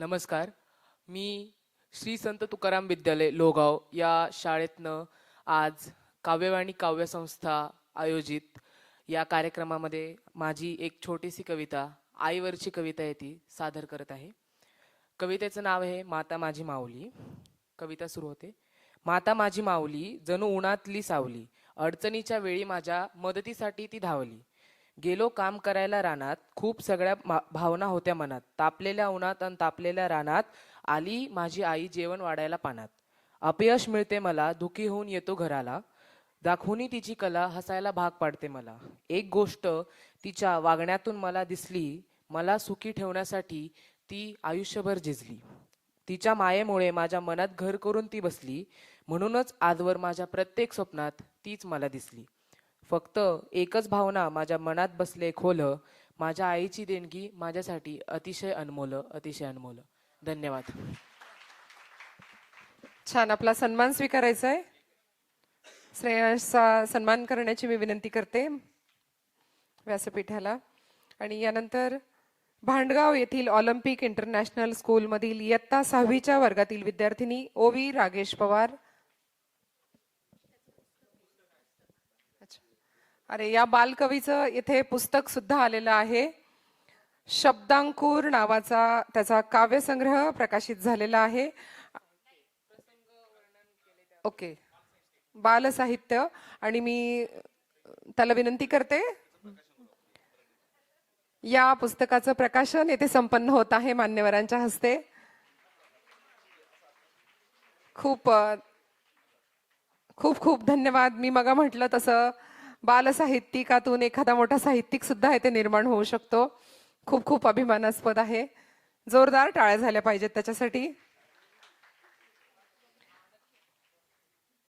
नमस्कार. मी श्री संत तुकाराम विद्यालय लोगाव या शाळेतनं आज काव्यवाणी काव्यसंस्था आयोजित या कार्यक्रमामध्ये माझी एक छोटीशी कविता आईवरची कविता आहे ती सादर करत आहे. कवितेचं नाव आहे माता माझी माऊली. कविता सुरू होते. माता माझी माऊली जणू उन्हातली सावली अडचणीच्या वेळी माझ्या मदतीसाठी ती धावली. गेलो काम करायला रानात खूप सगळ्या मा- भावना होत्या मनात. तापलेल्या उन्हात आणि तापलेल्या रानात आली माझी आई जेवण वाढायला पानात. अपयश मिळते मला दुखी होऊन येतो घराला. दाखवूनी तिची कला हसायला भाग पाडते मला. एक गोष्ट तिच्या वागण्यातून मला दिसली मला सुखी ठेवण्यासाठी ती आयुष्यभर झिजली. तिच्या मायेमुळे माझ्या मनात घर करून ती बसली म्हणूनच आजवर माझ्या प्रत्येक स्वप्नात तीच मला दिसली. फक्त एकच भावना माझ्या मनात बसले खोल माझ्या आईची देणगी माझ्यासाठी अतिशय अनमोल अतिशय अनमोल. धन्यवाद. छान आपला सन्मान स्वीकारायचा आहे श्रेयांशचा सन्मान करण्याची मी विनंती करते व्यासपीठाला. आणि यानंतर भांडगाव येथील ऑलिम्पिक इंटरनॅशनल स्कूलमधील इयत्ता सहावीच्या वर्गातील विद्यार्थिनी ओवी रागेश पवार अरे या बालकवीचं इथे पुस्तक सुद्धा आलेलं आहे. शब्दांकुर नावाचा त्याचा काव्यसंग्रह प्रकाशित झालेला आहे. ओके. बालसाहित्य. आणि मी त्याला विनंती करते या पुस्तकाचं प्रकाशन येथे संपन्न होत आहे मान्यवरांच्या हस्ते. खूप खूप खूप धन्यवाद. मी मगा म्हटलं तसं बालसाहित्यिकातून एखादा मोठा साहित्यिक सुद्धा येथे निर्माण होऊ शकतो. खूप खूप अभिमानास्पद आहे. जोरदार टाळ्या झाल्या पाहिजेत त्याच्यासाठी.